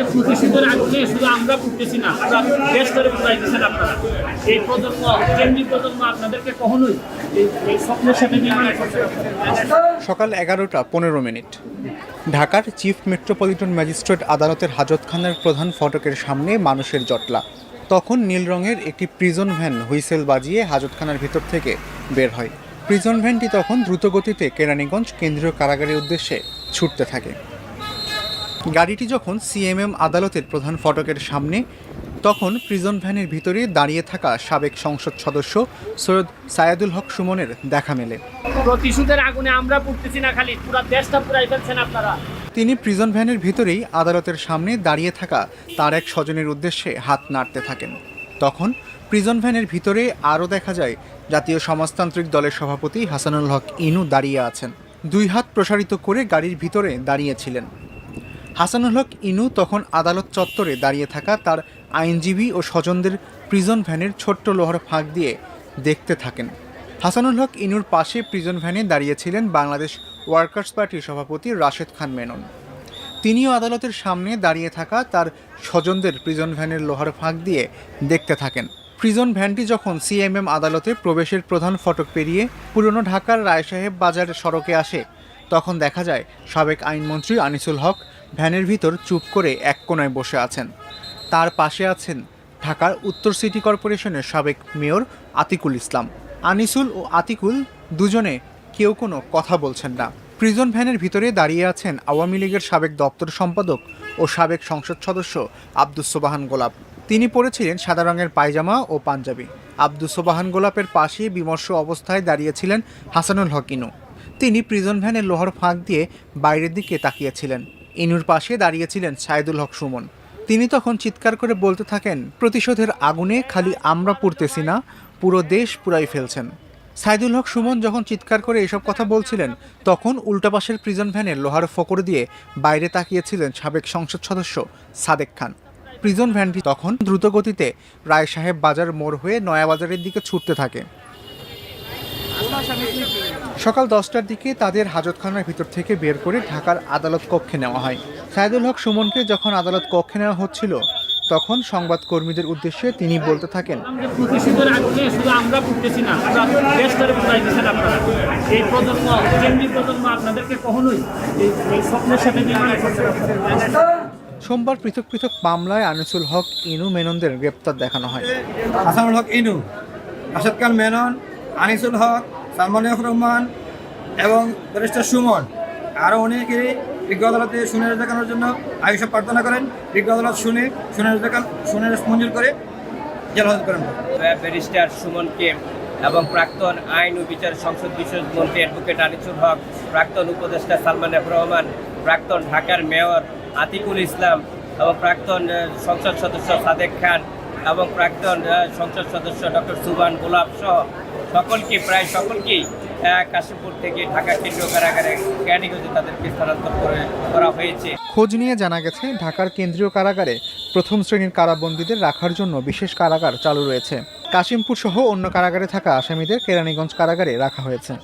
যে প্রতিশোধের আগুনে শুধু আমরা পুড়তেছি না, আমরা দেশ পুরাই দিচ্ছেন আপনারা। এই প্রজন্ম, কেন্দ্রীয় প্রজন্ম আপনাদেরকে কখনোই সকাল এগারোটা পনেরো মিনিট। ঢাকার চিফ মেট্রোপলিটন ম্যাজিস্ট্রেট আদালতের হাজতখানার প্রধান ফটকের সামনে মানুষের জটলা। তখন নীল রঙের একটি প্রিজন ভ্যান হুইসেল বাজিয়ে হাজতখানার ভিতর থেকে বের হয়। প্রিজন ভ্যানটি তখন দ্রুতগতিতে কেরানীগঞ্জ কেন্দ্রীয় কারাগারের উদ্দেশ্যে ছুটতে থাকে। গাড়িটি যখন সিএমএম আদালতের প্রধান ফটকের সামনে তখন প্রিজন ভ্যানের ভিতরে দাঁড়িয়ে থাকা সাবেক সংসদ সদস্য সৈয়দ সায়াদুল হক সুমনের দেখা মেলে। প্রতিশোধের আগুনে আমরা পুড়তেছি না খালি পুরা দেশটা পুরাই ফেলছেন আপনারা। তিনি প্রিজন ভ্যানের ভিতরেই আদালতের সামনে দাঁড়িয়ে থাকা তার এক স্বজনের উদ্দেশ্যে হাত নাড়তে থাকেন। তখন প্রিজন ভ্যানের ভিতরে আরও দেখা যায় জাতীয় সমাজতান্ত্রিক দলের সভাপতি হাসানুল হক ইনু দাঁড়িয়ে আছেন। দুই হাত প্রসারিত করে গাড়ির ভিতরে দাঁড়িয়েছিলেন। হাসানুল হক ইনু তখন আদালত চত্বরে দাঁড়িয়ে থাকা তার আইনজীবী ও স্বজনদের প্রিজন ভ্যানের ছোট্ট লোহার ফাঁক দিয়ে দেখতে থাকেন। হাসানুল হক ইনুর পাশে প্রিজন ভ্যানে দাঁড়িয়েছিলেন বাংলাদেশ ওয়ার্কার্স পার্টির সভাপতি রাশেদ খান মেনন। তিনিও আদালতের সামনে দাঁড়িয়ে থাকা তার স্বজনদের প্রিজন ভ্যানের লোহার ফাঁক দিয়ে দেখতে থাকেন। প্রিজন ভ্যানটি যখন সিএমএম আদালতে প্রবেশের প্রধান ফটক পেরিয়ে পুরনো ঢাকার রায়সাহেব বাজার সড়কে আসে, তখন দেখা যায় সাবেক আইনমন্ত্রী আনিসুল হক ভ্যানের ভিতর চুপ করে এক কোনায় বসে আছেন। তার পাশে আছেন ঢাকার উত্তর সিটি কর্পোরেশনের সাবেক মেয়র আতিকুল ইসলাম। আনিসুল ও আতিকুল দুজনে কেউ কোনো কথা বলছেন না। প্রিজন ভ্যানের ভিতরে দাঁড়িয়ে আছেন আওয়ামী লীগের সাবেক দপ্তর সম্পাদক ও সাবেক সংসদ সদস্য আব্দুস সোবাহান গোলাপ। তিনি পরেছিলেন সাদা রঙের পায়জামা ও পাঞ্জাবি। আব্দুস সোবাহান গোলাপের পাশে বিমর্ষ অবস্থায় দাঁড়িয়েছিলেন হাসানুল হকিনু তিনি প্রিজন ভ্যানের লোহার ফাঁক দিয়ে বাইরের দিকে তাকিয়েছিলেন। ইনুর পাশে দাঁড়িয়েছিলেন সাইদুল হক সুমন। তিনি তখন চিৎকার করে বলতে থাকেন, প্রতিশোধের আগুনে খালি আমরা পুড়তেছি না, পুরো দেশ পুরাই ফেলছেন। সাইদুল হক সুমন যখন চিৎকার করে এসব কথা বলছিলেন, তখন উল্টা পাশের প্রিজন ভ্যানের লোহার ফকর দিয়ে বাইরে তাকিয়েছিলেন সাবেক সংসদ সদস্য সাদেক খান। প্রিজন ভ্যানটি তখন দ্রুতগতিতে রায় সাহেব বাজার মোড় হয়ে নয়াবাজারের দিকে ছুটতে থাকে। সকাল দশটার দিকে তাদের হাজতখানার ভিতর থেকে বের করে ঢাকার আদালত কক্ষে নেওয়া হয়। সাইদুল হক সুমনকে যখন আদালত কক্ষে নেওয়া হচ্ছিল তখন সংবাদকর্মীদের উদ্দেশ্যে তিনি বলতে থাকেন যে প্রতিশোধের আগুনে শুধু আমরা পুড়তেছি না আমরা দেশ ধরে পুরাই দিচ্ছেন আপনারা। এই প্রজন্ম কেন্দ্রীয় প্রজন্ম আপনাদেরকে কখনোই এই- এই স্বপ্নের সাথে নির্ণয় করতে পারবে না। সোমবার পৃথক পৃথক মামলায় আনিসুল হক ইনু মেননদের গ্রেপ্তার দেখানো হয়। হাসানুল হক ইনু আসাদ খান মেনন আনিসুল হক সালমান রহমান এবং ব্যারিস্টার সুমন। আরও অনেকেই বিজ্ঞ আদালতে শুনানি দেখানোর জন্য আয়ুষ প্রার্থনা করেন। বিজ্ঞ আদালত শুনে শুনানি দেখান শুনানি মঞ্জুর করে জেল হাজত করেন। ব্যারিস্টার সুমনকে এবং প্রাক্তন আইন ও বিচার সংসদ বিশেষ মন্ত্রী অ্যাডভোকেট আনিসুল হক, প্রাক্তন উপদেষ্টা সালমান রহমান, প্রাক্তন ঢাকার মেয়র আতিকুল ইসলাম এবং প্রাক্তন সংসদ সদস্য সাদেক খান এবং প্রাক্তন সংসদ সদস্য ডক্টর সুবান গোলাপ সহ সকলকে, প্রায় সকলকেই কাশীপুর থেকে ঢাকা কেন্দ্রীয় কারাগারে কেয়ানিগঞ্জে তাদেরকে স্থানান্তর করে করা হয়েছে। খোঁজ নিয়ে জানা গেছে, ঢাকার কেন্দ্রীয় কারাগারে প্রথম শ্রেণির কারাবন্দীদের রাখার জন্য বিশেষ কারাগার চালু রয়েছে। কাশিমপুর সহ অন্য কারাগারে থাকা আসামিদের কেরানীগঞ্জ কারাগারে রাখা হয়েছে।